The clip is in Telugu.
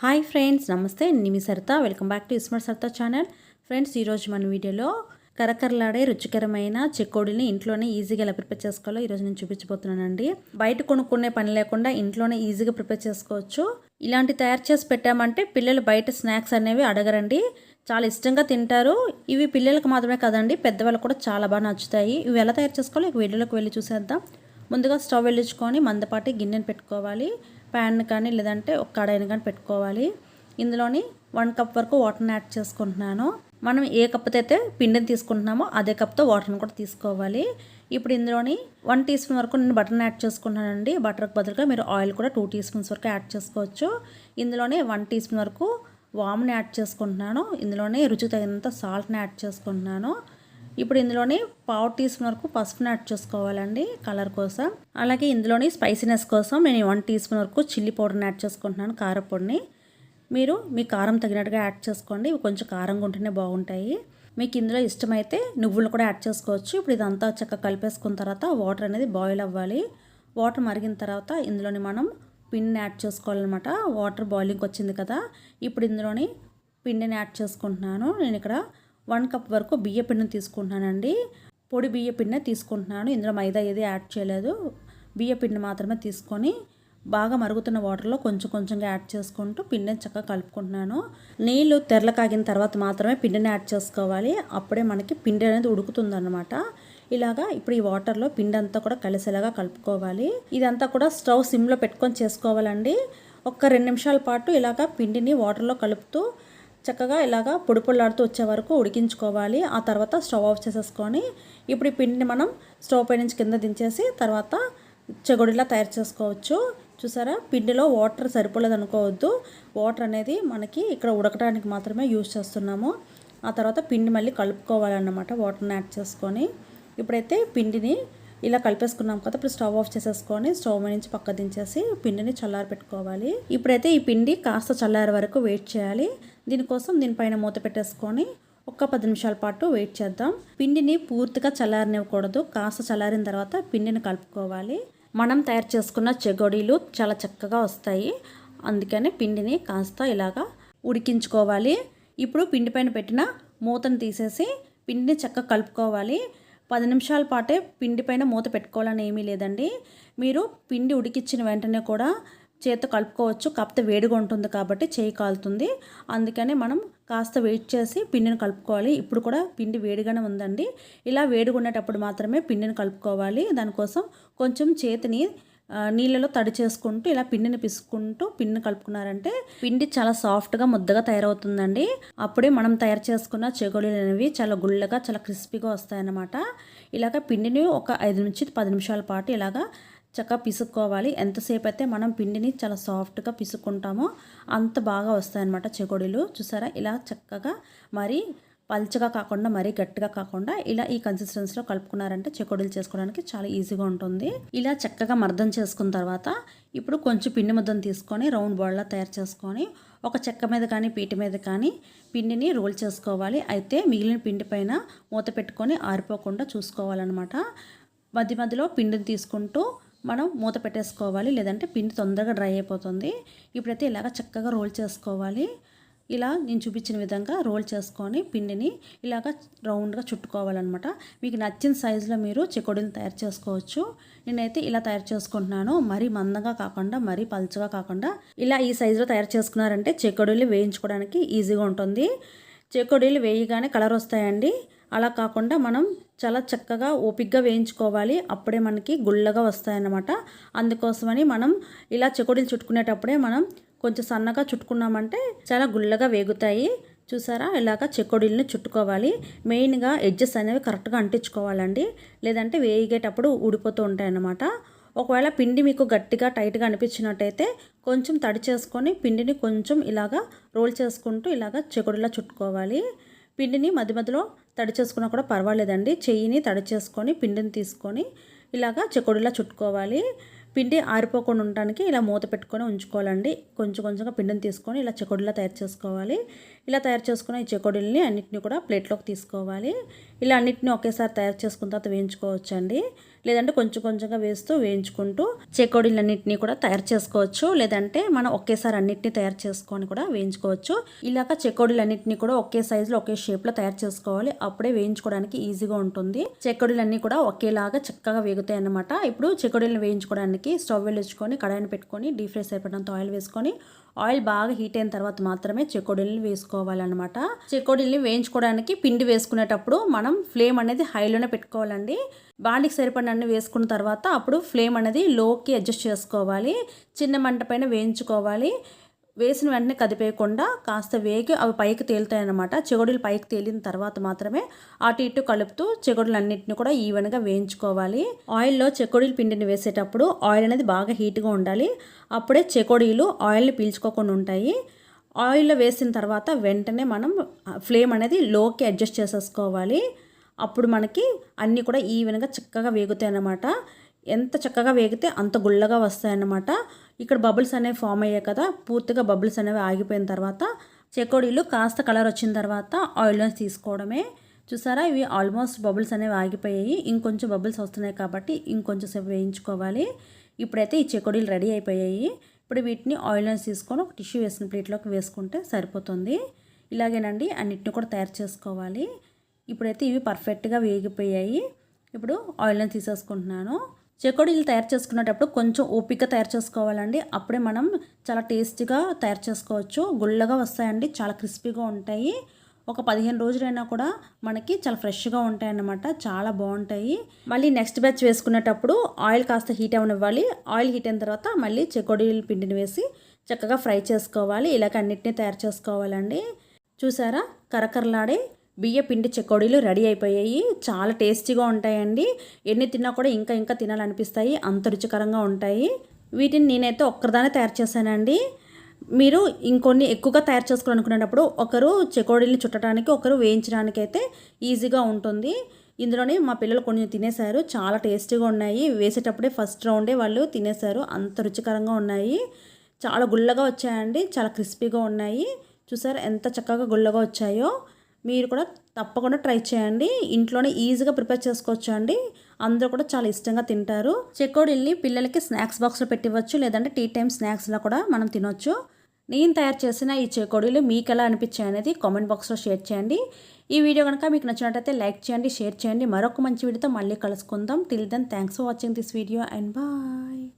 హాయ్ ఫ్రెండ్స్ నమస్తే. నేను మీ Saritha welcome back to Ismart Saritha channel. Friends ఈరోజు మన వీడియోలో కరకరలాడే రుచికరమైన చెక్కోడిని ఇంట్లోనే ఈజీగా ఎలా ప్రిపేర్ చేసుకోవాలో ఈరోజు నేను చూపించబోతున్నానండి. బయట కొనుక్కునే పని లేకుండా ఇంట్లోనే ఈజీగా ప్రిపేర్ చేసుకోవచ్చు. ఇలాంటి తయారు చేసి పెట్టామంటే పిల్లలు బయట స్నాక్స్ అనేవి అడగరండి. చాలా ఇష్టంగా తింటారు. ఇవి పిల్లలకు మాత్రమే కదండి పెద్దవాళ్ళు కూడా చాలా బాగా నచ్చుతాయి. ఇవి ఎలా తయారు చేసుకోవాలో ఇక వీడియోలోకి వెళ్ళి చూసేద్దాం. ముందుగా స్టవ్ వెళ్ళించుకొని మందపాటి గిన్నెను పెట్టుకోవాలి. ప్యాన్ కానీ లేదంటే ఒక కడాయిని కానీ పెట్టుకోవాలి. ఇందులోని వన్ కప్ వరకు వాటర్ని యాడ్ చేసుకుంటున్నాను. మనం ఏ కప్తో అయితే పిండిని తీసుకుంటున్నామో అదే కప్తో వాటర్ని కూడా తీసుకోవాలి. ఇప్పుడు ఇందులోని వన్ టీ స్పూన్ వరకు నేను బటర్ని యాడ్ చేసుకున్నానండి బటర్కి బదులుగా మీరు ఆయిల్ కూడా టూ టీ స్పూన్స్ వరకు యాడ్ చేసుకోవచ్చు. ఇందులోనే వన్ టీ స్పూన్ వరకు వామ్ని యాడ్ చేసుకుంటున్నాను. ఇందులోనే రుచి తగినంత సాల్ట్ని యాడ్ చేసుకుంటున్నాను. ఇప్పుడు ఇందులోని పావు టీ స్పూన్ వరకు పసుపుని యాడ్ చేసుకోవాలండి కలర్ కోసం. అలాగే ఇందులోని స్పైసీనెస్ కోసం నేను వన్ టీ స్పూన్ వరకు చిల్లీ పౌడర్ని యాడ్ చేసుకుంటున్నాను కారపొడిని మీరు మీ కారం తగినట్టుగా యాడ్ చేసుకోండి ఇవి కొంచెం కారంగా ఉంటేనే బాగుంటాయి. మీకు ఇందులో ఇష్టమైతే నువ్వులు కూడా యాడ్ చేసుకోవచ్చు. ఇప్పుడు ఇదంతా చక్కగా కలిపేసుకున్న తర్వాత వాటర్ అనేది బాయిల్ అవ్వాలి. వాటర్ మరిగిన తర్వాత ఇందులోని మనం పిండిని యాడ్ చేసుకోవాలన్నమాట. వాటర్ బాయిలింగ్ వచ్చింది కదా ఇప్పుడు ఇందులోని పిండిని యాడ్ చేసుకుంటున్నాను. నేను ఇక్కడ వన్ కప్ వరకు బియ్య పిండిని తీసుకుంటున్నానండి. పొడి బియ్యపిండిని తీసుకుంటున్నాను. ఇందులో మైదా ఏది యాడ్ చేయలేదు. బియ్య పిండి మాత్రమే తీసుకొని బాగా మరుగుతున్న వాటర్లో కొంచెం కొంచెంగా యాడ్ చేసుకుంటూ పిండిని చక్కగా కలుపుకుంటున్నాను. నీళ్ళు తెరల కాగిన తర్వాత మాత్రమే పిండిని యాడ్ చేసుకోవాలి. అప్పుడే మనకి పిండి అనేది ఉడుకుతుందన్నమాట. ఇలాగా ఇప్పుడు ఈ వాటర్లో పిండి అంతా కూడా కలిసేలాగా కలుపుకోవాలి. ఇదంతా కూడా స్టవ్ సిమ్లో పెట్టుకొని చేసుకోవాలండి. ఒక్క రెండు నిమిషాల పాటు ఇలాగా పిండిని వాటర్లో కలుపుతూ చక్కగా ఇలాగా పొడి పొడిలాడుతూ వచ్చే వరకు ఉడికించుకోవాలి. ఆ తర్వాత స్టవ్ ఆఫ్ చేసేసుకొని ఇప్పుడు ఈ పిండిని మనం స్టవ్ పై నుంచి కింద దించేసి తర్వాత చెగుడిలా తయారు చేసుకోవచ్చు. చూసారా? పిండిలో వాటర్ సరిపోలేదు అనుకోవద్దు. వాటర్ అనేది మనకి ఇక్కడ ఉడకడానికి మాత్రమే యూజ్ చేస్తున్నాము. ఆ తర్వాత పిండి మళ్ళీ కలుపుకోవాలన్నమాట వాటర్ని యాడ్ చేసుకొని. ఇప్పుడైతే పిండిని ఇలా కలిపేసుకున్నాం కదా ఇప్పుడు స్టవ్ ఆఫ్ చేసేసుకొని స్టవ్ నుంచి పక్క దించేసి పిండిని చల్లారి పెట్టుకోవాలి ఇప్పుడైతే ఈ పిండి కాస్త చల్లారే వరకు వెయిట్ చేయాలి. దీనికోసం దీనిపైన మూత పెట్టేసుకొని ఒక్క పది నిమిషాల పాటు వెయిట్ చేద్దాం. పిండిని పూర్తిగా చల్లారనివ్వకూడదు. కాస్త చల్లారిన తర్వాత పిండిని కలుపుకోవాలి. మనం తయారు చేసుకున్న చెగోడీలు చాలా చక్కగా వస్తాయి. అందుకని పిండిని కాస్త ఇలాగా ఉడికించుకోవాలి. ఇప్పుడు పిండి పైన పెట్టిన మూతను తీసేసి పిండిని చక్కగా కలుపుకోవాలి. పది నిమిషాల పాటే పిండి పైన మూత పెట్టుకోవాలని ఏమీ లేదండి. మీరు పిండి ఉడికిచ్చిన వెంటనే కూడా చేతితో కలుపుకోవచ్చు. కాకపోతే వేడిగా ఉంటుంది కాబట్టి చేయి కాలుతుంది. అందుకనే మనం కాస్త వెయిట్ చేసి పిండిని కలుపుకోవాలి. ఇప్పుడు కూడా పిండి వేడిగానే ఉందండి. ఇలా వేడిగా ఉండేటప్పుడు మాత్రమే పిండిని కలుపుకోవాలి. దానికోసం కొంచెం చేతిని నీళ్ళలో తడి చేసుకుంటూ ఇలా పిండిని పిసుకుంటూ పిండిని కలుపుకున్నారంటే పిండి చాలా సాఫ్ట్గా ముద్దగా తయారవుతుందండి. అప్పుడే మనం తయారు చేసుకున్న చెగోడీలు అనేవి చాలా గుళ్ళగా చాలా క్రిస్పీగా వస్తాయన్నమాట. ఇలాగ పిండిని ఒక ఐదు నుంచి పది నిమిషాల పాటు ఇలాగా చక్కగా పిసుక్కోవాలి. ఎంతసేపు అయితే మనం పిండిని చాలా సాఫ్ట్గా పిసుక్కుంటామో అంత బాగా వస్తాయన్నమాట చెకోడీలు. చూసారా? ఇలా చక్కగా మరి పల్చగా కాకుండా మరీ గట్టిగా కాకుండా ఇలా ఈ కన్సిస్టెన్సీలో కలుపుకున్నారంటే చెకోడీలు చేసుకోవడానికి చాలా ఈజీగా ఉంటుంది. ఇలా చక్కగా మర్దం చేసుకున్న తర్వాత ఇప్పుడు కొంచెం పిండి ముద్దను తీసుకొని రౌండ్ బౌల్లా తయారు చేసుకొని ఒక చెక్క మీద కానీ పీట మీద కానీ పిండిని రోల్ చేసుకోవాలి. అయితే మిగిలిన పిండి పైన మూత పెట్టుకొని ఆరిపోకుండా చూసుకోవాలన్నమాట. మధ్య మధ్యలో పిండిని తీసుకుంటూ మనం మూత పెట్టేసుకోవాలి లేదంటే పిండి తొందరగా డ్రై అయిపోతుంది. ఇప్పుడైతే ఇలాగ చక్కగా రోల్ చేసుకోవాలి. ఇలా నేను చూపించిన విధంగా రోల్ చేసుకొని పిండిని ఇలాగ రౌండ్గా చుట్టుకోవాలన్నమాట. మీకు నచ్చిన సైజులో మీరు చెకోడీని తయారు చేసుకోవచ్చు. నేనైతే ఇలా తయారు చేసుకుంటున్నాను. మరీ మందంగా కాకుండా మరీ పలుచగా కాకుండా. ఇలా ఈ సైజులో తయారు చేసుకున్నారంటే చెకోడీలు వేయించుకోవడానికి ఈజీగా ఉంటుంది. చెకోడీలు వేయగానే కలర్ వస్తాయండి. అలా కాకుండా మనం చాలా చక్కగా ఓపిక్గా వేయించుకోవాలి. అప్పుడే మనకి గుళ్ళగా వస్తాయన్నమాట. అందుకోసమని మనం ఇలా చెకోడీలు చుట్టుకునేటప్పుడే మనం కొంచెం సన్నగా చుట్టుకున్నామంటే చాలా గుళ్ళగా వేగుతాయి. చూసారా? ఇలాగ చెకోడీలని చుట్టుకోవాలి. మెయిన్గా ఎడ్జెస్ అనేవి కరెక్ట్గా అంటించుకోవాలండి. లేదంటే వేగేటప్పుడు ఊడిపోతూ ఉంటాయి అన్నమాట ఒకవేళ పిండి మీకు గట్టిగా టైట్గా అనిపించినట్టయితే కొంచెం తడి చేసుకొని పిండిని కొంచెం ఇలాగా రోల్ చేసుకుంటూ ఇలాగ చెకుడిలా చుట్టుకోవాలి. పిండిని మధ్య మధ్యలో తడి చేసుకున్నా కూడా పర్వాలేదండి. చెయ్యిని తడి చేసుకొని పిండిని తీసుకొని ఇలాగా చెకోడీలా చుట్టుకోవాలి. పిండి ఆరిపోకుండా ఉండడానికి ఇలా మూత పెట్టుకొని ఉంచుకోవాలండి. కొంచెం కొంచెంగా పిండిని తీసుకొని ఇలా చెకోడీలా తయారు చేసుకోవాలి. ఇలా తయారు చేసుకున్న ఈ చెకోడీలని అన్నింటినీ కూడా ప్లేట్లోకి తీసుకోవాలి. ఇలా అన్నింటినీ ఒకేసారి తయారు చేసుకున్న తర్వాత వేయించుకోవచ్చండి. లేదంటే కొంచెం కొంచెంగా వేస్తూ వేయించుకుంటూ చెకోడీలన్నింటినీ కూడా తయారు చేసుకోవచ్చు. లేదంటే మనం ఒకేసారి అన్నింటినీ తయారు చేసుకొని కూడా వేయించుకోవచ్చు. ఇలాగ చెకోడీలన్నింటినీ కూడా ఒకే సైజులో ఒకే షేప్లో తయారు చేసుకోవాలి. అప్పుడే వేయించుకోవడానికి ఈజీగా ఉంటుంది. చెకోడీలన్నీ కూడా ఒకేలాగా చక్కగా వేగుతాయి అన్నమాట. ఇప్పుడు చెకోడీలను వేయించుకోవడానికి స్టవ్ వెలిగించుకొని కడాయిని పెట్టుకొని డీప్ ఫ్రై సరిపడినంత ఆయిల్ వేసుకొని ఆయిల్ బాగా హీట్ అయిన తర్వాత మాత్రమే చెకోడీలను వేసుకోవాలన్నమాట. చెకోడీల్ని వేయించుకోవడానికి పిండి వేసుకునేటప్పుడు మనం ఫ్లేమ్ అనేది హైలోనే పెట్టుకోవాలండి. బాండికి సరిపడినన్ని వేసుకున్న తర్వాత అప్పుడు ఫ్లేమ్ అనేది లోకి అడ్జస్ట్ చేసుకోవాలి. చిన్న మంట పైన వేయించుకోవాలి. వేసిన వెంటనే కదిపేయకుండా కాస్త వేగి అవి పైకి తేలుతాయి అన్నమాట పైకి తేలిన తర్వాత మాత్రమే అటు ఇటు కలుపుతూ చెగొడులు కూడా ఈవెన్గా వేయించుకోవాలి. ఆయిల్లో చెకోడీలు పిండిని వేసేటప్పుడు ఆయిల్ అనేది బాగా హీట్గా ఉండాలి. అప్పుడే చెకోడీలు ఆయిల్ని పీల్చుకోకుండా ఉంటాయి. ఆయిల్లో వేసిన తర్వాత వెంటనే మనం ఫ్లేమ్ అనేది లోకి అడ్జస్ట్ చేసేసుకోవాలి. అప్పుడు మనకి అన్నీ కూడా ఈవెన్గా చక్కగా వేగుతాయి అన్నమాట ఎంత చక్కగా వేగితే అంత గుల్లగా వస్తాయన్నమాట. ఇక్కడ బబుల్స్ అనేవి ఫామ్ అయ్యాయి కదా పూర్తిగా బబుల్స్ అనేవి ఆగిపోయిన తర్వాత చెకోడీలు కాస్త కలర్ వచ్చిన తర్వాత ఆయిల్లో తీసుకోవడమే. చూసారా? ఇవి ఆల్మోస్ట్ బబుల్స్ అనేవి ఆగిపోయాయి. ఇంకొంచెం బబుల్స్ వస్తున్నాయి కాబట్టి ఇంకొంచెం సేపు వేయించుకోవాలి. ఇప్పుడైతే ఈ చెకోడీలు రెడీ అయిపోయాయి. ఇప్పుడు వీటిని ఆయిల్లో తీసుకొని ఒక టిష్యూ వేసిన ప్లేట్లోకి వేసుకుంటే సరిపోతుంది. ఇలాగేనండి అన్నిటిని కూడా తయారు చేసుకోవాలి. ఇప్పుడైతే ఇవి పర్ఫెక్ట్గా వేగిపోయాయి. ఇప్పుడు ఆయిల్ని తీసేసుకుంటున్నాను. చెకోడీలు తయారు చేసుకునేటప్పుడు కొంచెం ఓపిక తయారు చేసుకోవాలండి. అప్పుడే మనం చాలా టేస్టీగా తయారు చేసుకోవచ్చు. గుల్లగా వస్తాయండి. చాలా క్రిస్పీగా ఉంటాయి. ఒక పదిహేను రోజులైనా కూడా మనకి చాలా ఫ్రెష్గా ఉంటాయి అన్నమాట చాలా బాగుంటాయి. మళ్ళీ నెక్స్ట్ బ్యాచ్ వేసుకునేటప్పుడు ఆయిల్ కాస్త హీట్ అవనివ్వాలి ఆయిల్ హీట్ అయిన తర్వాత మళ్ళీ చెకోడీల పిండిని వేసి చక్కగా ఫ్రై చేసుకోవాలి. ఇలాగ అన్నిటినీ తయారు చేసుకోవాలండి. చూసారా? కరకరలాడే బియ్య పిండి చెకోడీలు రెడీ అయిపోయాయి. చాలా టేస్టీగా ఉంటాయండి. ఎన్ని తిన్నా కూడా ఇంకా ఇంకా తినాలనిపిస్తాయి. అంత రుచికరంగా ఉంటాయి. వీటిని నేనైతే ఒక్కరిదానే తయారు చేశానండి. మీరు ఇంకొన్ని ఎక్కువగా తయారు చేసుకోవాలనుకునేటప్పుడు ఒకరు చెకోడీలు చుట్టడానికి ఒకరు వేయించడానికి అయితే ఈజీగా ఉంటుంది. ఇందులోనే మా పిల్లలు కొన్ని తినేశారు. చాలా టేస్టీగా ఉన్నాయి. వేసేటప్పుడే ఫస్ట్ రౌండే వాళ్ళు తినేశారు. అంత రుచికరంగా ఉన్నాయి. చాలా గుల్లగా వచ్చాయండి. చాలా క్రిస్పీగా ఉన్నాయి. చూసారు ఎంత చక్కగా గుల్లగా వచ్చాయో. మీరు కూడా తప్పకుండా ట్రై చేయండి. ఇంట్లోనే ఈజీగా ప్రిపేర్ చేసుకోవచ్చు అండి అందరూ కూడా చాలా ఇష్టంగా తింటారు. చెకోడీల్ని పిల్లలకి స్నాక్స్ బాక్స్లో పెట్టివచ్చు లేదంటే టీ టైం స్నాక్స్లో కూడా మనం తినొచ్చు. నేను తయారు చేసిన ఈ చెకోడీలు మీకు ఎలా అనిపించాయి అనేది కామెంట్ బాక్స్లో షేర్ చేయండి. ఈ వీడియో కనుక మీకు నచ్చినట్టయితే లైక్ చేయండి షేర్ చేయండి. మరొక మంచి వీడియోతో మళ్ళీ కలుసుకుందాం. Till then thanks for watching this video and bye